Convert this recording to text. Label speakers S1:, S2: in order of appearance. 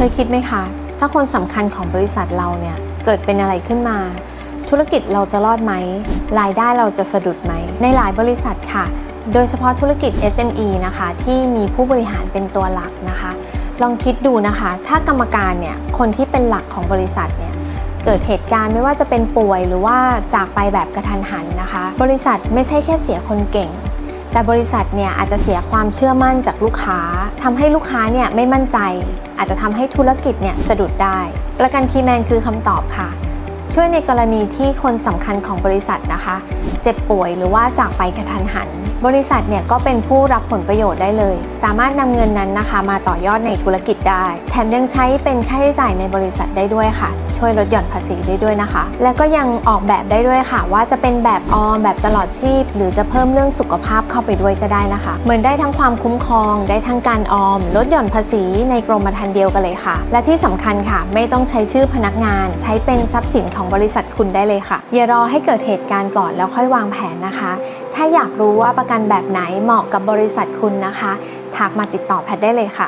S1: เคยคิดไหมคะ ถ้าคนสำคัญของบริษัทเราเนี่ย เกิดเป็นอะไรขึ้นมา ธุรกิจเราจะรอดไหม รายได้เราจะสะดุดไหม ในหลายบริษัทค่ะ โดยเฉพาะธุรกิจ SME นะคะ ที่มีผู้บริหารเป็นตัวหลักนะคะ ลองคิดดูนะคะ ถ้ากรรมการเนี่ย คนที่เป็นหลักของบริษัทเนี่ยเกิดเหตุการณ์ไม่ว่าจะเป็นป่วยหรือว่าจากไปแบบกระทันหันนะคะ บริษัทไม่ใช่แค่เสียคนเก่ง แต่บริษัทเนี่ยอาจจะเสียความเชื่อมั่นจากลูกค้าทำให้ลูกค้าเนี่ยไม่มั่นใจ อาจจะทำให้ธุรกิจเนี่ยสะดุดได้ ประกันคีย์แมนคือคำตอบค่ะ ช่วยในกรณีที่คนสำคัญของบริษัทนะคะ เจ็บป่วยหรือว่าจากไปกระทันหัน บริษัทเนี่ยก็เป็นผู้รับผลประโยชน์ได้เลย สามารถนำเงินนั้นนะคะ มาต่อยอดในธุรกิจได้ แถมยังใช้เป็นค่าใช้จ่ายในบริษัทได้ด้วยค่ะ ช่วยลดหย่อนภาษีได้ด้วยนะคะ และก็ยังออกแบบได้ด้วยค่ะ ว่าจะเป็นแบบออมแบบตลอดชีพ หรือจะเพิ่มเรื่องสุขภาพเข้าไปด้วยก็ได้นะคะ เหมือนได้ทั้งความคุ้มครอง ได้ทั้งการออม ลดหย่อนภาษีในกรมธรรม์เดียวกันเลยค่ะ และที่สำคัญค่ะ ไม่ต้องใช้ชื่อพนักงาน ใช้เป็นทรัพย์สินของบริษัทคุณได้เลยค่ะ อย่ารอให้เกิดเหตุการณ์ก่อนแล้วค่อยวางแผนนะคะ ถ้าอยากรู้ว่าประกันแบบไหนเหมาะกับบริษัทคุณนะคะ ทักมาติดต่อแพทได้เลยค่ะ